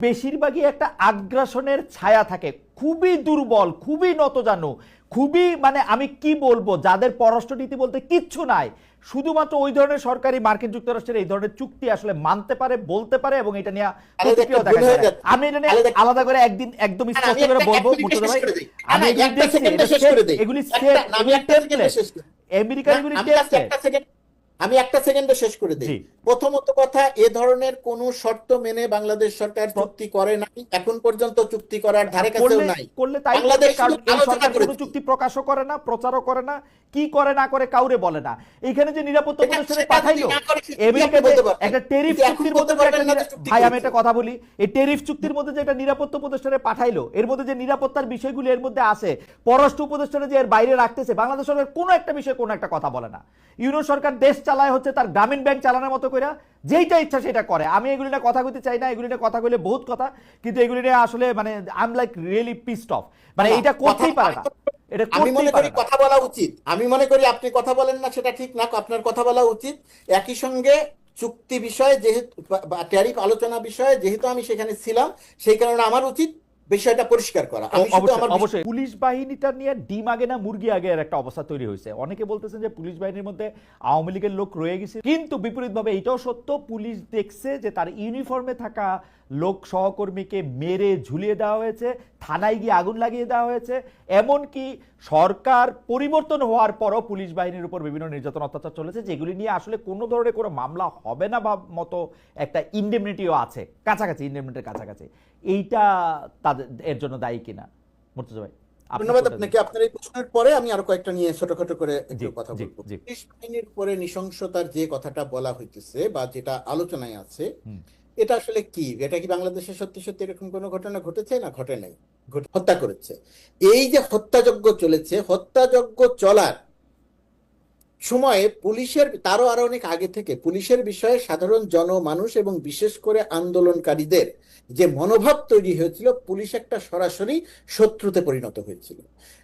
বেশিরভাগই একটা আগ্রাসনের ছায়া থাকে খুবই দুর্বল খুবই নত নতজানু খুবই মানে আমি কি বলব যাদের পররাষ্ট্রনীতি বলতে কিচ্ছু নাই শুধুমাত্র ওই ধরনের সরকারি মার্কিন যুক্তরাষ্ট্রের এই ধরনের চুক্তি আসলে মানতে পারে বলতে পারে এবং এটা নিয়ে প্রতিক্রিয়া দেখা যায়। আমি এটা নিয়ে আলাদা- করে একদিন একদম স্পষ্ট করে বলব মুর্তজা ভাই আমি এগুলি একটা দেখছি, সেকেন্ডে শেষ করে দিই। এগুলি একটা- আমি এগুলি একটা সেকেন্ডে। শেষ করি। আমেরিকার না, এগুলি আমি একটা- সেকেন্ড সেকেন্ডে শেষ করে দিই। প্রথমত কথা এ ধরনের কোন শর্ত মেনে বাংলাদেশ সরকার চুক্তি করে নাই। এখন পর্যন্ত চুক্তি করার ধারে কাছেও নাই। করলে তাই বাংলাদেশ সরকার কোনো চুক্তি প্রকাশও করে না প্রচারও করে না কি করে না করে কাউরে বলে না। এখানে যে নিরাপত্তা প্রতিষ্ঠানে পাঠাইলো পারবেন। একটা টেরিফ চুক্তির মধ্যে ভাই আমি। একটা কথা বলি এই টেরিফ চুক্তির মধ্যে যে একটা নিরাপত্তা প্রতিষ্ঠানে পাঠাইলো এর মধ্যে যে নিরাপত্তার বিষয়গুলি এর মধ্যে আছে পররাষ্ট্র উপদেষ্টানে যে এর বাইরে রাখতেছে বাংলাদেশ সরকার কোনো একটা বিষয়ে কোনো একটা কথা বলে না। ইউনিয়ন সরকার দেশ চালায় হচ্ছে তার গ্রামীণ ব্যাংক চালানোর মতো করে যেইটা ইচ্ছা সেটা করে। আমি এগুলি নিয়ে কথা কইতে চাই না এগুলি নিয়ে কথা কইলে বহুত কথা কিন্তু এগুলি নিয়ে আসলে মানে I am like really pissed off মানে এটা করতেই পারে না। এটা আমি মনে করি কথা বলা উচিত। আমি মনে করি আপনি কথা বলেন না সেটা ঠিক না আপনার কথা বলা উচিত। একই সঙ্গে চুক্তি বিষয়ে যেহেতু ট্যারিফ আলোচনা বিষয়ে যেহেতু আমি সেখানে ছিলাম সেই কারণে আমার উচিত বিষয়টা পরিষ্কার করা। আমি শুধু অবশ্যই আমার অবশ্যই। পুলিশ বাহিনীটা নিয়ে ডিম আগে না মুরগি আগে এর একটা অবস্থা তৈরি হয়েছে। অনেকে বলতেছেন যে পুলিশ বাহিনীর মধ্যে আওয়ামী লীগের লোক রয়ে গেছে। কিন্তু বিপরীতভাবে এটাও সত্য পুলিশ দেখছে যে তার ইউনিফর্মে থাকা লোক সহকর্মীকে মেরে ঝুলিয়ে দেওয়া হয়েছে থানায় গিয়ে আগুন লাগিয়ে দেওয়া হয়েছে। এমনকি সরকার পরিবর্তন হওয়ার পরও পুলিশ বাহিনীর উপর বিভিন্ন নির্যাতন অত্যাচার চলেছে যেগুলি নিয়ে আসলে কোনো ধরনের কোনো মামলা হবে না বা মতো একটা ইন্ডেমনিটিও আছে। কাছাকাছি ইন্ডেমনিটির কাছাকাছি। এইটা তাদের এর জন্য দায়ী কিনা? মুর্তজা ভাই ধন্যবাদ আপনাকে। আপনার এই প্রশ্নের পরে আমি আরও কয়েকটা নিয়ে ছোটখাটো করে একটু কথা বলব। পুলিশ বাহিনীর উপরে নৃশংসতার যে কথাটা বলা হইতেছে বা যেটা আলোচনায় আছে এটা আসলে কি? এটা কি বাংলাদেশে সত্যি সত্যি এরকম কোনো ঘটনা ঘটেছে না ঘটে নাই? হত্যা করেছে। এই যে হত্যাযজ্ঞ চলেছে হত্যাযজ্ঞ চলার সময়ে পুলিশের, তারও আরও অনেক আগে থেকে, পুলিশের বিষয়ে সাধারণ জনমানুষ এবং বিশেষ করে আন্দোলনকারীদের যে মনোভাব তৈরি হয়েছিল, পুলিশ একটা সরাসরি শত্রুতে পরিণত হয়েছিল।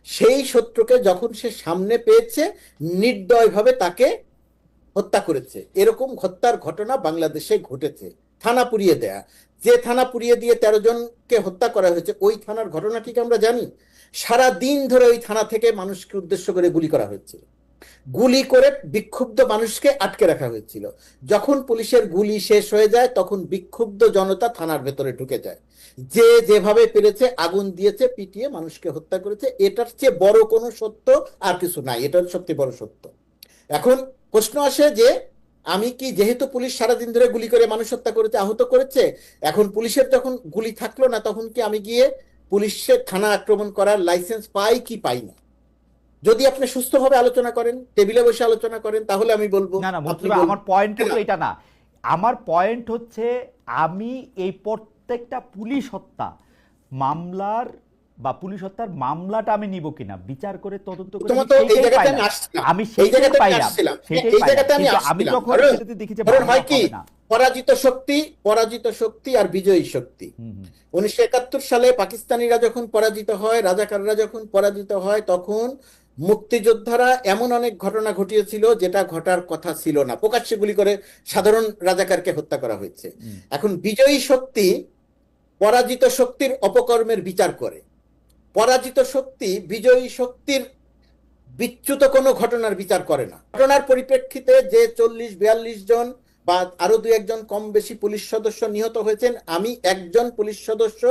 সেই শত্রুকে যখন সে সামনে পেয়েছে, নির্দয়ভাবে তাকে হত্যা করেছে। এরকম হত্যার ঘটনা বাংলাদেশে ঘটেছে, থানা পুড়িয়ে দেয়া। যে থানা পুড়িয়ে দিয়ে তেরো জনকে হত্যা করা হয়েছে, ওই থানার ঘটনাটিকে আমরা জানি। সারা দিন ধরে ওই থানা থেকে মানুষকে উদ্দেশ্য করে গুলি করা হয়েছিল। গুলি করে বিক্ষুব্ধ মানুষকে আটকে রাখা হয়েছিল। যখন পুলিশের গুলি শেষ হয়ে যায়, তখন বিক্ষুব্ধ জনতা থানার ভেতরে ঢুকে যায়। যে যেভাবে পেরেছে আগুন দিয়েছে, পিটিয়ে মানুষকে হত্যা করেছে, এটার চেয়ে বড় কোনো সত্য আর কিছু নাই। এটার সবচেয়ে বড় সত্য। এখন প্রশ্ন আসে যে, আমি কি যেহেতু পুলিশ সারাদিন ধরে গুলি করে মানুষ হত্যা করেছে, আহত করেছে, এখন পুলিশের যখন গুলি থাকল না, তখন কি আমি গিয়ে পুলিশের থানা আক্রমণ করার লাইসেন্স পাই কি পাই না? যদি আপনি সুস্থভাবে আলোচনা করেন টেবিলে বসে আলোচনা করেন তাহলে আমি বলব না না আমার পয়েন্ট হলো এটা না। আমার পয়েন্ট হচ্ছে আমি এই প্রত্যেকটা পুলিশ হত্যা মামলার বা পুলিশ হত্যার মামলাটা আমি নিব কিনা? বিচার করে তদন্ত করে আমি এই জায়গাতে জায়গাতে আমি সেটাই এই জায়গাতে আমি আমি যখন দেখি যে হয় কি পরাজিত শক্তি পরাজিত শক্তি আর বিজয়ী শক্তি। উনিশশো একাত্তর সালে পাকিস্তানিরা যখন পরাজিত হয় রাজাকাররা যখন পরাজিত হয় তখন মুক্তিযোদ্ধারা এমন অনেক ঘটনা ঘটিয়েছিল যেটা ঘটার কথা ছিল না। প্রকাশ্যে গুলি করে সাধারণ রাজাকারকে হত্যা করা হয়েছে। এখন বিজয়ী শক্তি পরাজিত শক্তির অপকর্মের বিচার করে। পরাজিত শক্তি বিজয়ী শক্তির বিচ্যুত কোনো ঘটনার বিচার করে না। ঘটনার পরিপ্রেক্ষিতে যে চল্লিশ বিয়াল্লিশ জন বা আরও দুই একজন কম বেশি পুলিশ সদস্য নিহত হয়েছেন, আমি একজন পুলিশ সদস্য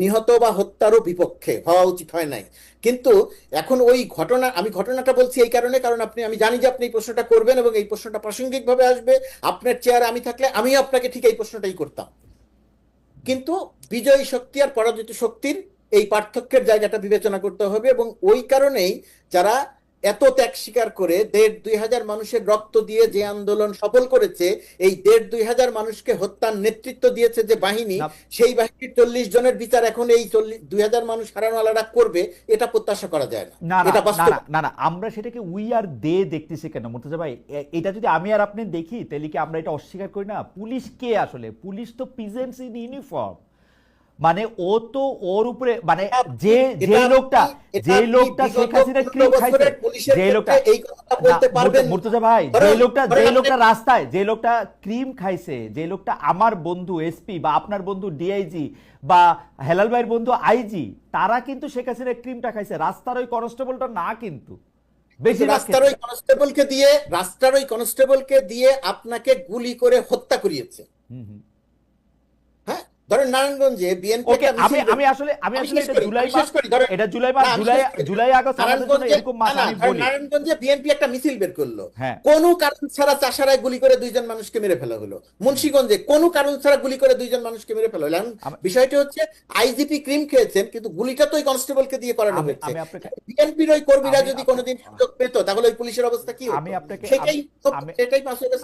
নিহত বা হত্যারও বিপক্ষে হওয়া উচিত হয় নাই। কিন্তু এখন ওই ঘটনা, আমি ঘটনাটা বলছি এই কারণে, কারণ আপনি, আমি জানি যে আপনি এই প্রশ্নটা করবেন এবং এই প্রশ্নটা প্রাসঙ্গিকভাবে আসবে। আপনার চেয়ারে আমি থাকলে আমিও আপনাকে ঠিক এই প্রশ্নটাই করতাম। কিন্তু বিজয়ী শক্তি আর পরাজিত শক্তির এই পার্থক্যের জায়গাটা বিবেচনা করতে হবে এবং ওই কারণেই যারা এত ত্যাগ স্বীকার করে দেড় দুই হাজার মানুষের রক্ত দিয়ে যে আন্দোলন সফল করেছে এই দেড় দুই হাজার মানুষকে হত্যার নেতৃত্ব দিয়েছে যে বাহিনী সেই বাহিনীর চল্লিশ জনের বিচার এখন এই চল্লিশ দুই হাজার মানুষ হারানোয়ালারা করবে এটা প্রত্যাশা করা যায় না। এটা না না, না না আমরা সেটাকে উই আর দে দেখতেছি কেন? মুর্তজা ভাই এটা যদি আমি আর আপনি দেখি তাহলে কি আমরা এটা অস্বীকার করি? না পুলিশ কে আসলে? পুলিশ তো পিজেন্টস ইন ইউনিফর্ম মানে ও তো ওর উপরে মানে যে যে লোকটা যে লোকটা শেখ হাসিনা 15 ক্রিম খাইছে যে লোকটা এই কথাটা বলতে পারবেন মুর্তজা ভাই যে লোকটা যে লোকটা রাস্তায় যে লোকটা ক্রিম খাইছে যে লোকটা আমার বন্ধু এসপি বা আপনার বন্ধু ডিআইজি বা হেলাল ভাইয়ের বন্ধু আইজি তারা কিন্তু শেখ হাসিনা ক্রিমটা খাইছে। রাস্তার ওই কনস্টেবলটা না কিন্তু। বেশি রাস্তার ওই কনস্টেবলকে দিয়ে রাস্তার ওই কনস্টেবলকে দিয়ে আপনাকে গুলি করে হত্যা করিয়েছে। হ্যাঁ ধরেন নারায়ণগঞ্জে বিএনপি আমি আমি আসলে আমি আসলে এটা জুলাই মাস এটা জুলাই মাস জুলাই জুলাই আগস্ট আমাদের জন্য এরকম মাস আমি বলি। নারায়ণগঞ্জে বিএনপি একটা মিছিল বের করল। হ্যাঁ। কোনো কারণ ছাড়া চাষারায় গুলি করে দুইজন মানুষকে মেরে ফেলা হলো। মুন্সিগঞ্জে কোনো কারণ ছাড়া গুলি করে দুইজন মানুষকে মেরে ফেলা হলো। বিষয়টি হচ্ছে আইজিপি ক্রিম খেয়েছেন কিন্তু গুলিটা তো ওই কনস্টেবলকে দিয়ে করানো হয়েছে। বিএনপির ওই কর্মীরা যদি কোনোদিন সুযোগ পেত তাহলে ওই পুলিশের অবস্থা কি আমি আপনাকে- সেটাই সেটাই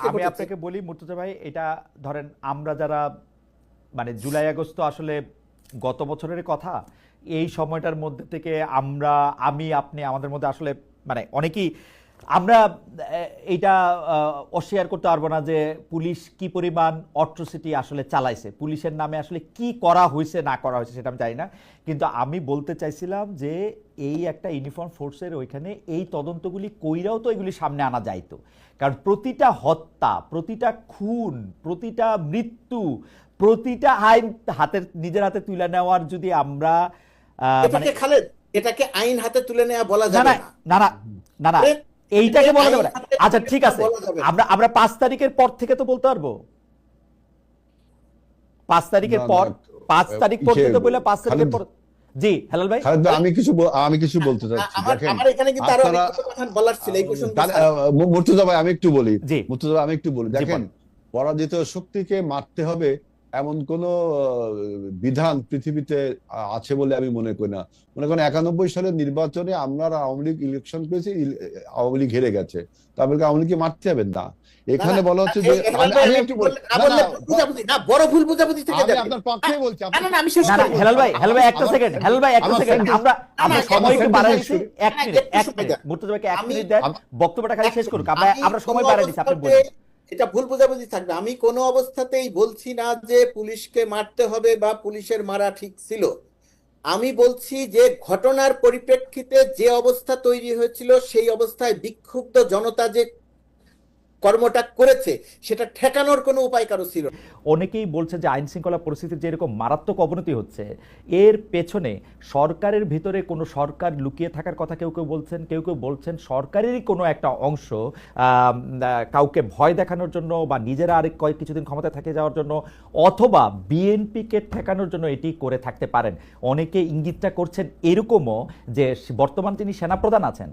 আমি আপনাকে বলি মুর্তজা ভাই এটা ধরেন আমরা যারা মানে জুলাই আগস্ট তো আসলে গত বছরের কথা, এই সময়টার মধ্যে থেকে আমরা, আমি, আপনি, আমাদের মধ্যে আসলে মানে অনেকেই, আমরা এইটা অস্বীকার করতে পারব না যে পুলিশ কি পরিমাণ অট্রোসিটি আসলে চালাইছে, পুলিশের নামে আসলে কি করা হয়েছে, না করা হয়েছে সেটা আমি জানি না। কিন্তু আমি বলতে চাইছিলাম যে এই একটা ইউনিফর্ম ফোর্সের ওইখানে এই তদন্তগুলি কইরাও তো এগুলি সামনে আনা যাইতো। কারণ প্রতিটা হত্যা, প্রতিটা খুন, প্রতিটা মৃত্যু প্রতিটা আইন হাতের নিজের হাতে তুলে নেওয়ার যদি আমরা মানে এটাকে খালেদ এটাকে আইন হাতে তুলে নেওয়া বলা যাবে না না। না না এইটাকে বলা যাবে না। আচ্ছা ঠিক আছে। আমরা আমরা পাঁচ তারিখের পর থেকে তো বলতে পারব। পাঁচ তারিখের পর তারিখ পর্যন্ত বলে পাঁচ তারিখের পর জি হেলাল ভাই। আমি কিছু বল- আমি কিছু বলতে চাচ্ছি আমার দেখেন আমার এখানে কিন্তু আরও কথা বলার ছিল এই মুর্তজা ভাই আমি একটু বলি। জি। মুর্তজা ভাই, আমি একটু বলি। দেখেন পরাজিত শক্তিকে মারতে হবে এমন কোন বিধান পৃথিবীতে আছে বলে আমি মনে করি না। মনে করেন একানব্বই সালের নির্বাচনে আমরা আওয়ামী লীগ ইলেকশন করেছি আওয়ামী লীগ হেরে গেছে। তারপরে আওয়ামী লীগকে মারতে হবে না। এখানে বলা হচ্ছে যে আমি- একটু না বড় ভুল বুঝাবুঝি থেকে আমি আপনার পক্ষেই বলছি না আমি শেষ না না হেলাল ভাই হেলাল ভাই একটা সেকেন্ড হেলাল ভাই একটা সেকেন্ড আমরা আমরা সময় একটু বাড়াই মিনিট মিনিট মুর্তজা ভাইকে এক মিনিট। দেন বক্তব্যটা খালি শেষ করুক। আমরা আমরা সময় বাড়াই দিচ্ছি আপনি বলুন। এটা ভুল বোঝাবুঝি থাকবে। আমি কোনো অবস্থাতেই বলছি না যে পুলিশকে মারতে হবে বা পুলিশের মারা ঠিক ছিল। আমি বলছি যে ঘটনার পরিপ্রেক্ষিতে যে অবস্থা তৈরি হয়েছিল, সেই অবস্থায় বিক্ষুব্ধ জনতা যে কর্মটা করেছে, সেটা ঠেকানোর কোনো উপায় কারও ছিল। অনেকেই বলছে যে আইন শৃঙ্খলা পরিস্থিতির যে এরকম মারাত্মক অবনতি হচ্ছে, এর পেছনে সরকারের ভিতরে কোনো সরকার লুকিয়ে থাকার কথা কেউ কেউ বলছেন, কেউ কেউ বলছেন সরকারেরই কোনো একটা অংশ কাউকে ভয় দেখানোর জন্য বা নিজেরা আরেক কয়েক কিছুদিন ক্ষমতায় থেকে যাওয়ার জন্য অথবা বিএনপিকে ঠেকানোর জন্য এটি করে থাকতে পারেন অনেকে ইঙ্গিতটা করছেন এরকমও যে বর্তমান তিনি সেনাপ্রধান আছেন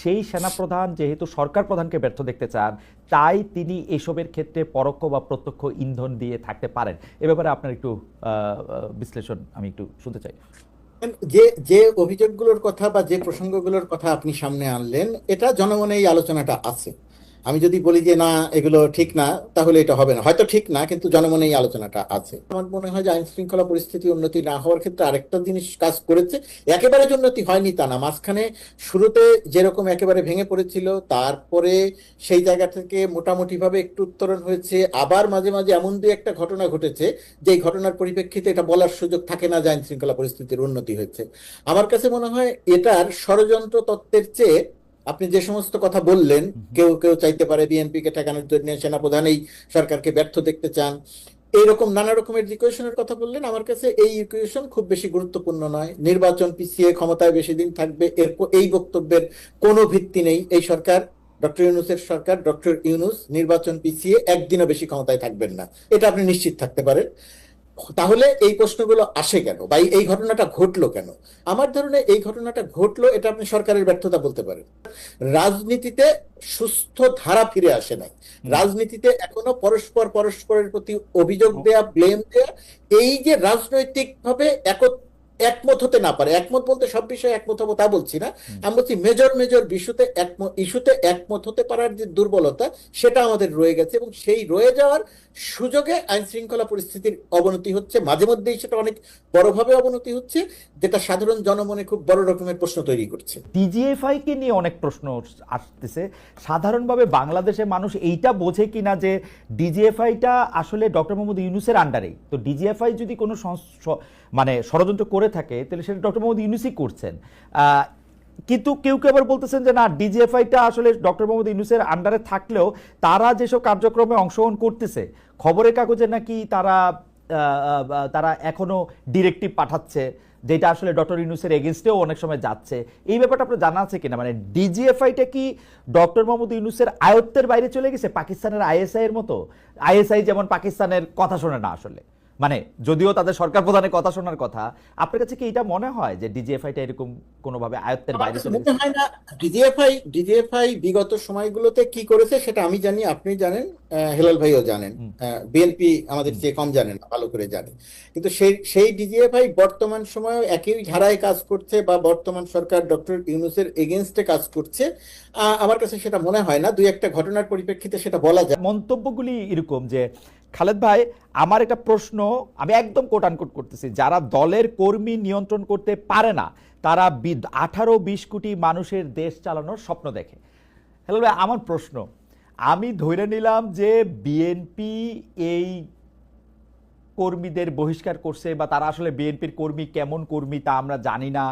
সেই সেনাপ্রধান যেহেতু সরকার প্রধানকে ব্যর্থ দেখতে চান, তাই তিনি এসবের ক্ষেত্রে পরোক্ষ বা প্রত্যক্ষ ইন্ধন দিয়ে থাকতে পারেন। এ ব্যাপারে আপনার একটু বিশ্লেষণ আমি একটু শুনতে চাই। যে যে অভিযোগগুলোর কথা বা যে প্রসঙ্গগুলোর কথা আপনি সামনে আনলেন, এটা জনগণের এই আলোচনাটা আছে। আমি যদি বলি যে, না, এগুলো ঠিক না, তাহলে এটা হবে না। হয়তো ঠিক না, কিন্তু জনমনে এই আলোচনাটা আছে। আমার মনে হয় যে আইন শৃঙ্খলা পরিস্থিতি উন্নতি না হওয়ার ক্ষেত্রে আরেকটা জিনিস কাজ করেছে। একেবারে উন্নতি হয়নি তা না। মাঝখানে শুরুতে যেরকম একেবারে ভেঙে পড়েছিল, তারপরে সেই জায়গা থেকে মোটামুটি ভাবে একটু উত্তরণ হয়েছে। আবার মাঝে মাঝে এমন দুই একটা ঘটনা ঘটেছে, যে ঘটনার পরিপ্রেক্ষিতে এটা বলার সুযোগ থাকে না যে আইন শৃঙ্খলা পরিস্থিতির উন্নতি হয়েছে। আমার কাছে মনে হয় এটার ষড়যন্ত্র তত্ত্বের চেয়ে আপনি যে সমস্ত কথা বললেন কেউ কেউ চাইতে পারে বিএনপি কে ঠেকানোর জন্য সেনাপ্রধান এই সরকারকে ব্যর্থ দেখতে চান। এইরকম নানা রকমের ইকুয়েশনের কথা বললেন আমার কাছে এই ইকুয়েশন খুব বেশি গুরুত্বপূর্ণ নয়। নির্বাচন পিছিয়ে ক্ষমতায় বেশি দিন থাকবে এর এই বক্তব্যের কোনো ভিত্তি নেই। এই সরকার ডক্টর ইউনুসের সরকার ডক্টর ইউনুস নির্বাচন পিছিয়ে একদিনও বেশি ক্ষমতায় থাকবেন না। এটা আপনি নিশ্চিত থাকতে পারেন। তাহলে এই প্রশ্নগুলো আসে কেন? বা এই- ঘটনাটা ঘটলো কেন? আমার ধারণা এই ঘটনাটা ঘটলো এটা আপনি সরকারের ব্যর্থতা বলতে পারেন। রাজনীতিতে সুস্থ ধারা ফিরে আসে নাই। রাজনীতিতে এখনও পরস্পর পরস্পরের প্রতি অভিযোগ দেয়া ব্লেম দেয়া এই যে রাজনৈতিক ভাবে একমত হতে না পারে। একমত বলতে সব বিষয়ে একমত হব তা বলছি না। আমি বলছি মেজর মেজর ইস্যুতে একমত ইস্যুতে একমত হতে পারার যে দুর্বলতা সেটা আমাদের রয়ে গেছে এবং সেই রয়ে যাওয়ার সুযোগে আইন শৃঙ্খলা পরিস্থিতির অবনতি হচ্ছে। মাঝে মধ্যেই সেটা অনেক বড়ভাবে অবনতি হচ্ছে যেটা সাধারণ জনমনে খুব বড় রকমের প্রশ্ন তৈরি করছে। ডিজিএফআই কে নিয়ে অনেক প্রশ্ন আসতেছে। সাধারণভাবে বাংলাদেশের মানুষ এইটা বোঝে কিনা যে ডিজিএফআইটা আসলে ডক্টর মোহাম্মদ ইউনুসের আন্ডারেই তো ডিজিএফআই যদি কোনো মানে ষড়যন্ত্র করে থাকে, তাহলে সেটা ডক্টর মোহাম্মদ ইউনুসই করছেন। কিন্তু কেউ কেউ আবার বলতেছেন যে, না, ডিজিএফআইটা আসলে ডক্টর মোহাম্মদ ইউনুসের আন্ডারে থাকলেও তারা যেসব কার্যক্রমে অংশগ্রহণ করতেছে, খবরের কাগজে নাকি তারা তারা এখনও ডিরেক্টিভ পাঠাচ্ছে, যেটা আসলে ডক্টর ইউনুসের এগেনস্টেও অনেক সময় যাচ্ছে। এই ব্যাপারটা আপনার জানা আছে কিনা? মানে ডিজিএফআইটা কি ডক্টর মোহাম্মদ ইউনুসের আয়ত্তের বাইরে চলে গেছে, পাকিস্তানের আইএসআই এর মতো? আইএসআই যেমন পাকিস্তানের কথা শোনে না আসলে। মানে যদিও তাদের সরকার প্রধানের কথা শোনার কথা আপনার কাছে কি এটা মনে হয় যে ডিজিএফআইটা এরকম কোনোভাবে আয়ত্তের বাইরে চলে মনে হয় না। ডিজিএফআই ডিজিএফআই বিগত সময়গুলোতে কি করেছে সেটা আমি জানি আপনি জানেন হেলাল ভাইও জানেন বিএনপি আমাদের চেয়ে কম জানেন ভালো করে জানে। কিন্তু সেই সেই ডিজিএফআই বর্তমান সময়ে একই ধারায় কাজ করছে বা বর্তমান সরকার ডক্টর ইউনুসের এগেনস্টে কাজ করছে। আহ, আমার কাছে সেটা মনে হয় না। দুই একটা ঘটনার পরিপ্রেক্ষিতে সেটা বলা যায়। মন্তব্যগুলি এরকম যে খালেদ ভাই, আমার একটা প্রশ্ন, আমি একদম কোট আনকোট করতেছি। যারা দলের কর্মী নিয়ন্ত্রণ করতে পারে না, তারা আঠারো বিশ কোটি মানুষের দেশ চালানোর স্বপ্ন দেখে। হ্যালো ভাই, আমার প্রশ্ন, আমি ধরে নিলাম যে বিএনপি এই কর্মীদের বহিষ্কার করছে বা তারা আসলে বিএনপির কর্মী, কেমন কর্মী তা আমরা জানি না।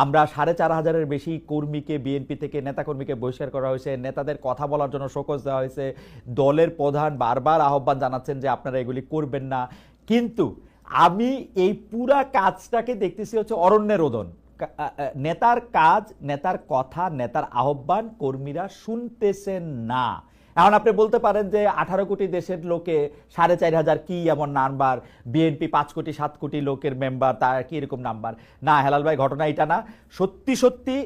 আমরা সাড়ে চার হাজারের বেশি কর্মীকে বিএনপি থেকে নেতাকর্মীকে বহিষ্কার করা হয়েছে। নেতাদের কথা বলার জন্য শোকজ দেওয়া হয়েছে। দলের প্রধান বারবার আহ্বান জানাচ্ছেন যে আপনারা এগুলি করবেন না। কিন্তু আমি এই পুরা কাজটাকে দেখতেছি হচ্ছে অরণ্যের রোদন। নেতার কাজ, নেতার কথা, নেতার আহ্বান কর্মীরা শুনতেছেন না। এখন আপনি বলতে পারেন যে আঠারো কোটি দেশের লোকে সাড়ে চার হাজার কি এমন নাম্বার? বিএনপি পাঁচ কোটি, সাত কোটি লোকের মেম্বার তার কি এরকম নাম্বার? না, হেলাল ভাই, ঘটনা এটা না। সত্যি সত্যি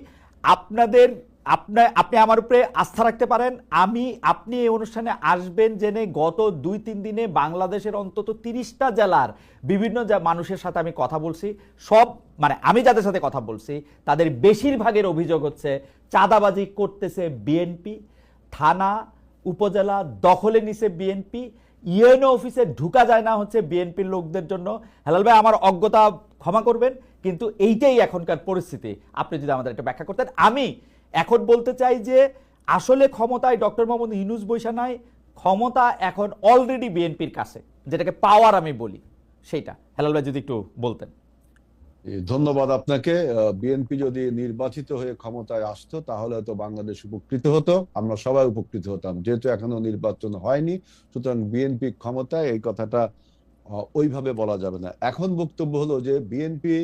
আপনাদের আপনার আপনি আমার উপরে আস্থা রাখতে পারেন। আমি, আপনি এই অনুষ্ঠানে আসবেন জেনে গত দুই, তিন দিনে বাংলাদেশের অন্তত তিরিশটা জেলার বিভিন্ন মানুষের সাথে আমি কথা বলছি। সব মানে আমি যাদের সাথে কথা বলছি, তাদের বেশিরভাগের অভিযোগ হচ্ছে চাঁদাবাজি করতেছে বিএনপি, থানা উপজেলা দখলে নিছে বিএনপি ইউএনও অফিসে ঢুকা যায় না হচ্ছে বিএনপির লোকদের জন্য। হেলাল ভাই, আমার অজ্ঞতা ক্ষমা করবেন, কিন্তু এইটাই এখনকার পরিস্থিতি। আপনি যদি আমাদের একটা ব্যাখ্যা করতেন। আমি এখন বলতে চাই যে, আসলে ক্ষমতায় ডক্টর মোহাম্মদ ইউনুস বৈশা নাই। ক্ষমতা এখন অলরেডি বিএনপির কাছে, যেটাকে পাওয়ার আমি বলি, সেইটা। হেলাল ভাই, যদি একটু বলতেন। ধন্যবাদ আপনাকে। বিএনপি যদি নির্বাচিত হয়ে ক্ষমতায় আসতো, তাহলে হয়তো বাংলাদেশ উপকৃত হতো। আমরা সবাই উপকৃত হতাম। যেহেতু এখনও নির্বাচন হয়নি, সুতরাং বিএনপি ক্ষমতায় এই কথাটা ওইভাবে বলা যাবে না। এখন বক্তব্য হলো যে বিএনপি,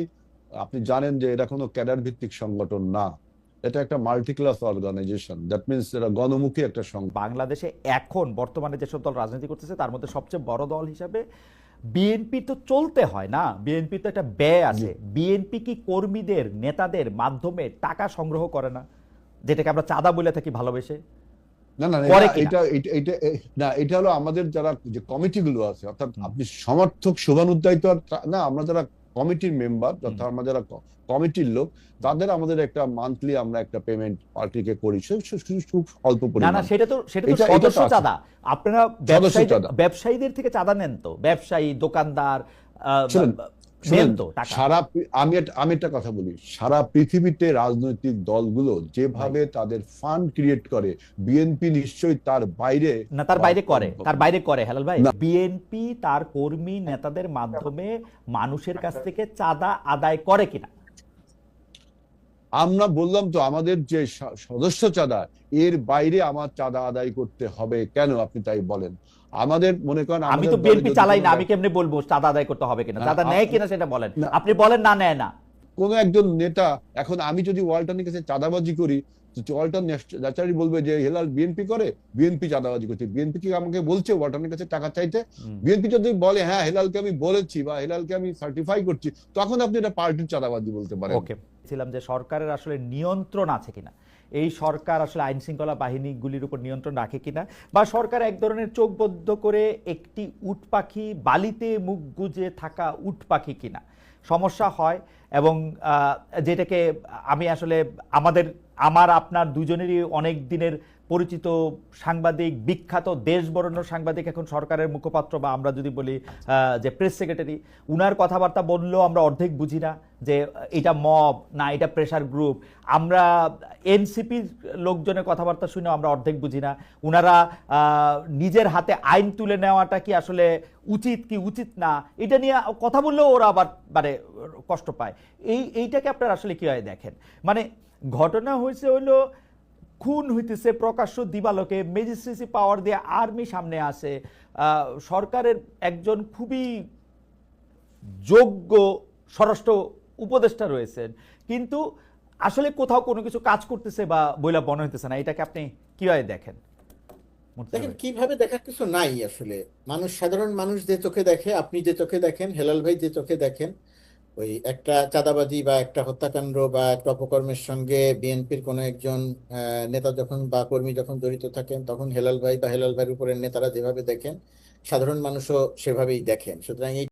আপনি জানেন যে এটা কোনো ক্যাডার ভিত্তিক সংগঠন না। এটা একটা multi class organization that means এটা গণমুখী একটা সংগঠন। বাংলাদেশে এখন বর্তমানে যেসব দল রাজনীতি করতেছে, তার মধ্যে সবচেয়ে বড় দল হিসাবে বিএনপি তো চলতে হয় না। বিএনপি তো একটা ব্যয় আছে। বিএনপি কি কর্মীদের নেতাদের মাধ্যমে টাকা সংগ্রহ করে না? যেটাকে আমরা চাঁদা বলে থাকি ভালোবেসে? না না এটা এটা না এটা হলো আমাদের যারা যে কমিটি গুলো আছে অর্থাৎ আপনি সমর্থক শুভানুদ্দায়িত আর তা- না আমরা যারা কমিটির মেম্বার যথা আমরা যারা কমিটির লোক তাদের আমাদের একটা মান্থলি আমরা একটা পেমেন্ট পার্টিকে করি। খুব অল্প পরিমাণ না সেটা তো সেটা তো সদস্য চাঁদা। আপনারা ব্যবসায়ীদের থেকে চাঁদা নেন তো। ব্যবসায়ী দোকানদার সারা আমি আমি একটা কথা বলি। সারা পৃথিবীতে রাজনৈতিক দলগুলো যেভাবে তাদের ফান্ড ক্রিয়েট করে বিএনপি নিশ্চয়ই তার বাইরে না তার বাইরে করে তার বাইরে করে হেলাল ভাই। বিএনপি তার কর্মী নেতাদের মাধ্যমে মানুষের কাছ থেকে চাঁদা আদায় করে কিনা? আমরা বললাম তো আমাদের যে সদস্য চাঁদা এর বাইরে আমার চাঁদা আদায় করতে হবে। কেন আপনি তাই বলেন? আমাদের মনে করেন আমি তো বিএনপি চালাই না আমি কেমনে বলব চাঁদা আদায় করতে হবে কিনা? চাঁদা নেয় কিনা সেটা বলেন। আপনি বলেন না নেয় না। কোন একজন নেতা এখন আমি যদি ওয়ালটনের কাছে চাঁদাবাজি করি ন্যাচারালি বলবে যে হেলাল বিএনপি করে বিএনপি চাঁদাবাজি করছে। বিএনপি কি আমাকে বলছে কাছে টাকা চাইতে? বিএনপি যদি বলে হ্যাঁ হেলালকে আমি বলেছি বা হেলালকে আমি সার্টিফাই করছি তখন আপনি এটা পার্টির চাঁদাবাজি বলতে পারেন। ওকে ছিলাম যে সরকারের আসলে নিয়ন্ত্রণ আছে কিনা? এই সরকার আসলে আইন শৃঙ্খলা বাহিনীগুলির উপর নিয়ন্ত্রণ রাখে কিনা? বা সরকার এক ধরনের চোখ বদ্ধ করে একটি উট পাখি বালিতে মুখ গুজে থাকা উট পাখি কিনা? সমস্যা হয় এবং যেটাকে আমি আসলে আমাদের আমার আপনার দুজনেরই অনেক দিনের পরিচিত সাংবাদিক, বিখ্যাত দেশ বরণ্য সাংবাদিক এখন সরকারের মুখপাত্র বা আমরা যদি বলি যে প্রেস সেক্রেটারি উনার কথাবার্তা বললেও আমরা অর্ধেক বুঝি না যে এটা মব না, এটা প্রেশার গ্রুপ আমরা এনসিপির লোকজনের কথাবার্তা শুনে আমরা অর্ধেক বুঝি না। উনারা নিজের হাতে আইন তুলে নেওয়াটা কি আসলে উচিত কি উচিত না, এটা নিয়ে কথা বললেও ওরা আবার মানে কষ্ট পায়। এই, এইটাকে আপনারা আসলে কীভাবে দেখেন? মানে ঘটনা হয়েছে হলো খুন হইতেছে প্রকাশ্য দিবালোকে। ম্যাজিস্ট্রেসি পাওয়ার দিয়ে আর্মি সামনে আসে সরকারের একজন খুবই যোগ্য স্বরাষ্ট্র উপদেষ্টা রয়েছেন। কিন্তু আসলে কোথাও কোনো কিছু কাজ করতেছে বা বইলা মনে হইতেছে না। এটাকে আপনি কীভাবে দেখেন? দেখেন? কীভাবে দেখার কিছু নাই আসলে। মানুষ সাধারণ মানুষ যে চোখে দেখে আপনি যে চোখে দেখেন হেলাল ভাই যে চোখে দেখেন ওই একটা চাঁদাবাজি বা একটা হত্যাকাণ্ড বা একটা অপকর্মের সঙ্গে বিএনপির কোনো একজন নেতা যখন বা কর্মী যখন জড়িত থাকেন, তখন হেলাল ভাই বা হেলাল ভাইয়ের উপরের নেতারা যেভাবে দেখেন, সাধারণ মানুষও সেভাবেই দেখেন। সুতরাং এই